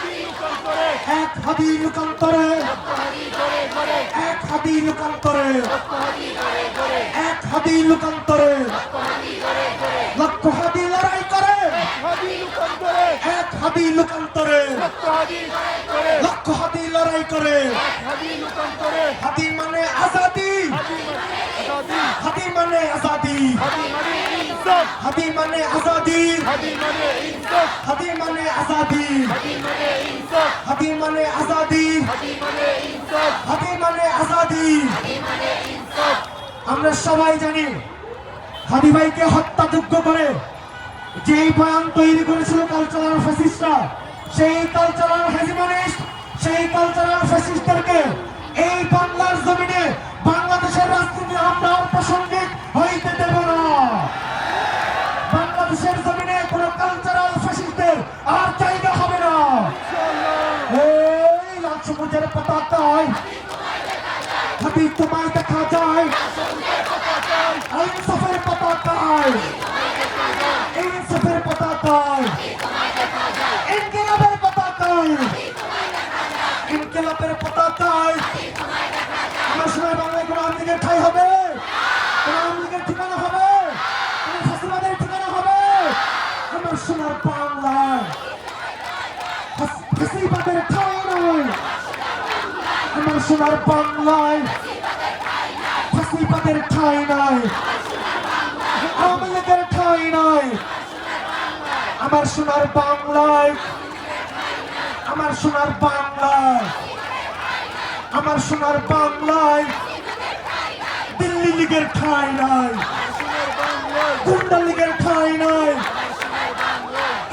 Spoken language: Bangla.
এক হাদি লোকান্তরে এক হাদি লোকান্তরে এক হাদি লোকান্তরে লক্ষ হাদি লড়াই করে। এক হাদি লোকান্তরে লক্ষ হাদি লড়াই করে। হাদি মানে আজাদি। হাদি মানে আজাদি। হাদি মানে আজাদি। হাদি মানে আজাদি। হাদি মানে আজাদি। হাদি মানে আজাদি। আমরা সবাই জানি হাদি ভাইকে হত্যাযোগ্য করে যেই বয়ান তৈরি করেছিল কালচারাল ফ্যাসিস্টরা সেই কালচারাল হেজিমনিস্ট সেই কালচারাল ফ্যাসিস্টদেরকে সবুজের পতাকায় হাতি তোমায় দেখা যায়। ইনসাফের পতাকায় ইনসাফের পতাকায় ইনকিলাবের পতাকায় ইনকিলাবের পতাকায় আমার সময় বাংলায় কোনো আমলিগের ঠাই হবে। সোনার বাংলায় ফাঁসিবাদের ঠাই নয় আওয়ামী লীগের ঠাই নয় আমার সোনার বাংলায় আমার সোনার বাংলায় আমার সোনার বাংলায় দিল্লি লীগের ঠাই নয় গুন্ডা লীগের ঠাই